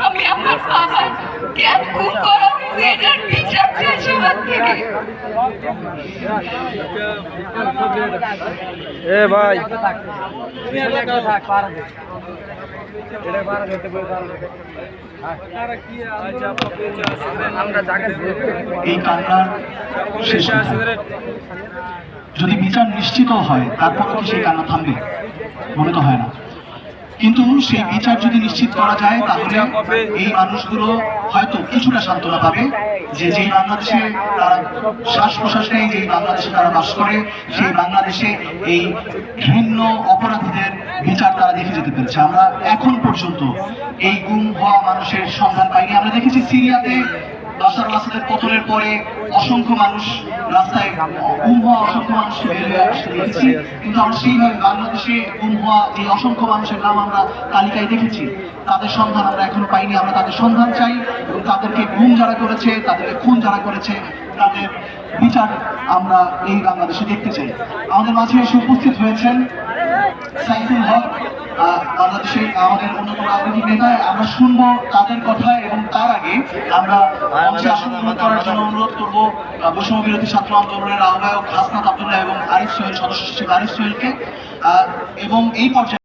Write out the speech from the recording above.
আমি আমার বাবার থেকে এ ভাই যদি বিচার নিশ্চিত হয় তারপর সেই কান্না থামবে। মনে তো হয় না। কিন্তু সেই বিচার যদি নিশ্চিত করা যায়, তাহলে এই মানুষগুলো হয়তো কিছুটা সান্ত্বনা পাবে যে যেই বাংলাদেশে তারা শ্বাস প্রশ্বাস নেই যেই বাংলাদেশে তারা বাস করে, সেই বাংলাদেশে এই ঘৃণ্য অপরাধীদের বিচার তারা দেখে যেতে পেরেছে। আমরা এখন পর্যন্ত এই গুম হওয়া মানুষের সন্ধান পাইনি। আমরা দেখেছি সিরিয়াতে বাশার আল আসাদের পতনের পরে অসংখ্য মানুষ রাস্তায় গুম হওয়া অসংখ্য মানুষ দেখেছি। কিন্তু আমরা সেইভাবে বাংলাদেশে গুম হওয়া এই অসংখ্য মানুষের নাম আমরা তালিকায় দেখেছি। তাদের সন্ধান আমরা এখনও পাইনি। আমরা তাদের সন্ধান চাই এবং তাদেরকে গুম যারা করেছে তাদেরকে খুন যারা করেছে তাদের বিচার আমরা এই বাংলাদেশে দেখতে চাই। আমাদের মাঝে এসে উপস্থিত হয়েছেন সাইফুল হক আহ, বাংলাদেশের আমাদের অন্যতম রাজনৈতিক নেতা। আমরা শুনব তাদের কথা এবং আমরা মঞ্চে আসন গ্রহণ করার জন্য অনুরোধ করব বিরোধী ছাত্র আন্দোলনের আহ্বায়ক হাসনাত আবদুল্লাহ এবং আরিফ সোহেল, সদস্য সচিব আরিফ সোহেলকে। এবং এই পর্যায়ে